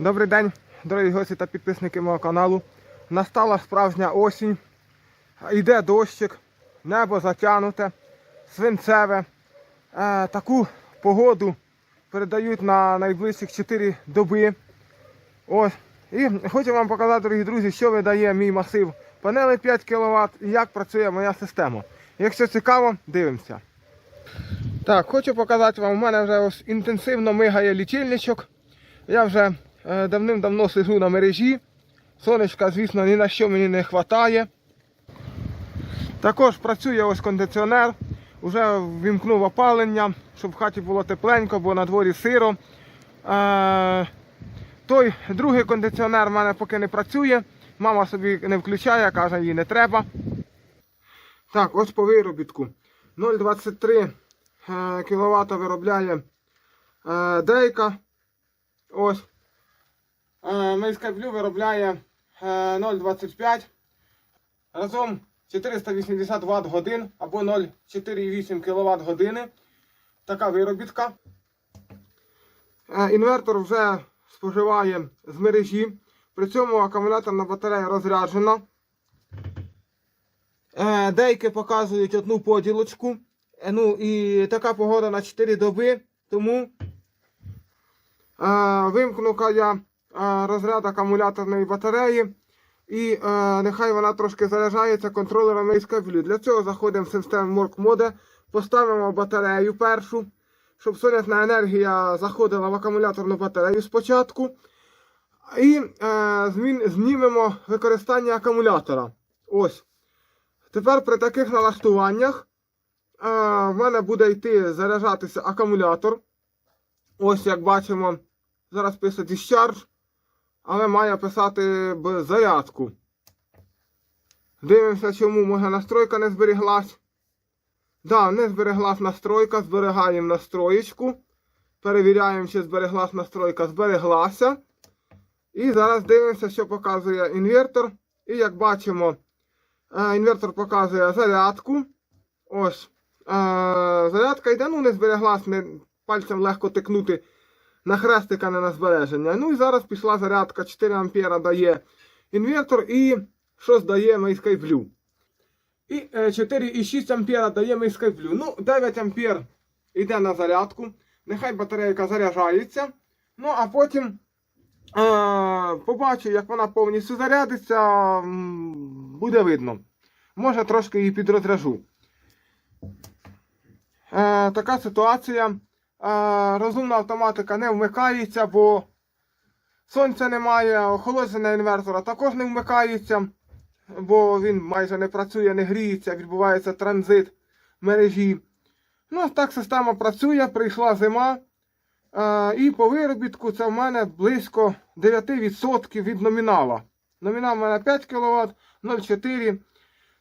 Добрий день, дорогі гості та підписники мого каналу. Настала справжня осінь. Йде дощик, небо затягнуте, свинцеве. Е, таку погоду передають на найближчих 4 доби. Ось. І хочу вам показати, дорогі друзі, що видає мій масив панели 5 кВт і як працює моя система. Якщо цікаво, дивимося. Так, хочу показати вам, у мене вже ось інтенсивно мигає лічильничок. Я вже давним-давно сижу на мережі. Сонечка, звісно, ні на що мені не вистачає. Також працює ось кондиціонер. Уже ввімкнув опалення, щоб в хаті було тепленько, бо на дворі сиро. Е, той другий кондиціонер в мене поки не працює. Мама собі не включає, каже, їй не треба. Так, ось по виробітку. 0,23 кВт виробляє е, дейка. Ось. Е, Мейська Блю виробляє е, 0,25. Разом 480 Вт годин або 0,4,8 кВт години. Така виробітка. Е, Інвертор вже споживає з мережі. При цьому акумуляторна батарея розряджена. Е, Дейки показують одну поділочку. Е, Ну і така погода на 4 доби. Тому е, вимкну-ка я е, розряд акумуляторної батареї. І е, нехай вона трошки заряджається контролером SKW. Для цього заходимо в систему Mork Mode, поставимо батарею першу, щоб сонячна енергія заходила в акумуляторну батарею спочатку. І е, знімемо використання акумулятора. Ось. Тепер при таких налаштуваннях е, в мене буде йти заряджатися акумулятор. Ось як бачимо, зараз пише discharge, але має писати б зарядку. Дивимося, чому може настройка не зберіглась. Да, не збереглась настройка, зберігаємо настроєчку. Перевіряємо, чи збереглась настройка, збереглася. І зараз дивимося, що показує інвертор. І як бачимо, е, інвертор показує зарядку. Ось. Е, зарядка йде, ну не збереглась, не, пальцем легко тикнути на хрестик, не на збереження. Ну і зараз пішла зарядка 4 ампера дає інвертор і що здає Mayscape Blue. І е, 4,6 ампера дає Mayscape Blue. Ну, 9 ампер йде на зарядку. Нехай батарейка заряджається. Ну, а потім е, побачу, як вона повністю зарядиться, буде видно. Може трошки її підрозряжу. Е, така ситуація. Розумна автоматика не вмикається, бо сонця немає, охолодження інвертора також не вмикається, бо він майже не працює, не гріється, відбувається транзит мережі. Ну, так система працює, прийшла зима. І по виробітку це в мене близько 9% від номінала. Номінал в мене 5 кВт, 0,4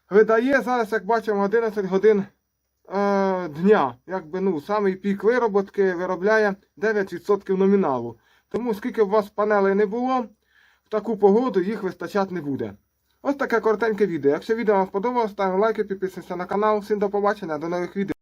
видає зараз, як бачимо, 11 годин е, дня. Якби, ну, самий пік вироботки виробляє 9% номіналу. Тому скільки б у вас панелей не було, в таку погоду їх вистачати не буде. Ось таке коротеньке відео. Якщо відео вам сподобалось, ставимо лайки, підписуємося на канал. Всім до побачення, до нових відео.